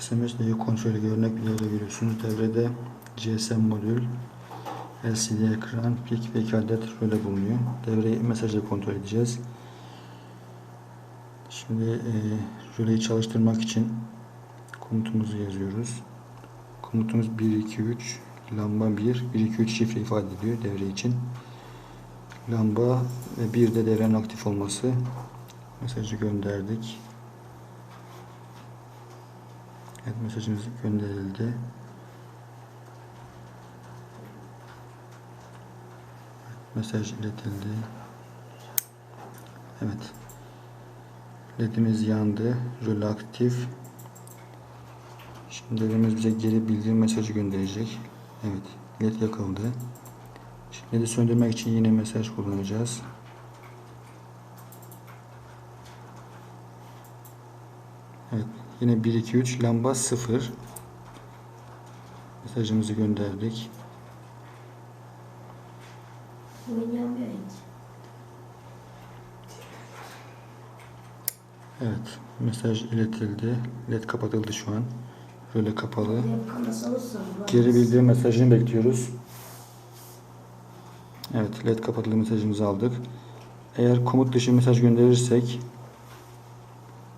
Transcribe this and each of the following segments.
SMS ile kontrolü örnek bir yerde görüyorsunuz. Devrede GSM modül, LCD ekran, pik ve 2 adet röle bulunuyor. Devreyi mesajla kontrol edeceğiz. Şimdi e, röleyi çalıştırmak için komutumuzu yazıyoruz. Komutumuz 1, 2, 3, lamba 1, 1, 2, 3 şifre ifade ediyor devre için. Lamba ve bir de devrenin aktif olması. Mesajı gönderdik. Evet mesajımız gönderildi. Mesaj iletildi. Evet. LED'imiz yandı. Röle aktif. Şimdi LED'imiz bize geri bildirim mesajı gönderecek. Evet. LED yakıldı. Şimdi LED'i söndürmek için yine mesaj kullanacağız. Evet. Yine 1 2 3 lamba 0. Mesajımızı gönderdik. Oynayamıyor hiç. Evet. Mesaj iletildi. LED kapatıldı şu an. Röle kapalı. Geri bildirim mesajını bekliyoruz. Evet, LED kapatılı mesajımızı aldık. Eğer komut dışı mesaj gönderirsek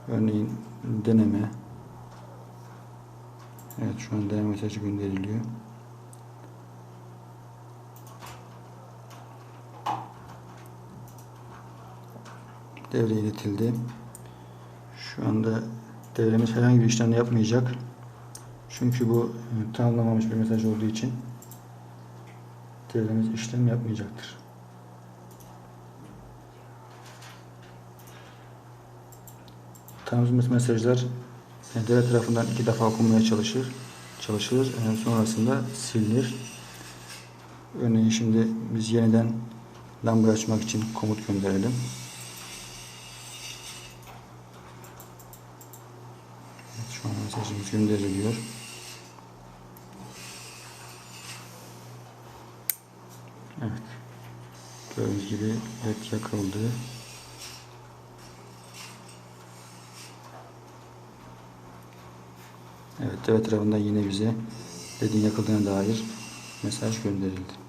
örneğin deneme Evet, şu an deneme mesajı gönderiliyor. Devre iletildi. Şu anda devremiz herhangi bir işlem yapmayacak. Çünkü bu e, tanımlamamış bir mesaj olduğu için devremiz işlem yapmayacaktır. Tanımlamış mesajlar devre tarafından iki defa okunmaya çalışır. Çalışılır. E, sonrasında silinir. Örneğin şimdi biz yeniden lambayı açmak için komut gönderelim. Evet, şu an mesajımız gönderiliyor. Evet. Gördüğünüz gibi led yakıldı. Evet, devre tarafından yine bize ledin yakıldığına dair mesaj gönderildi.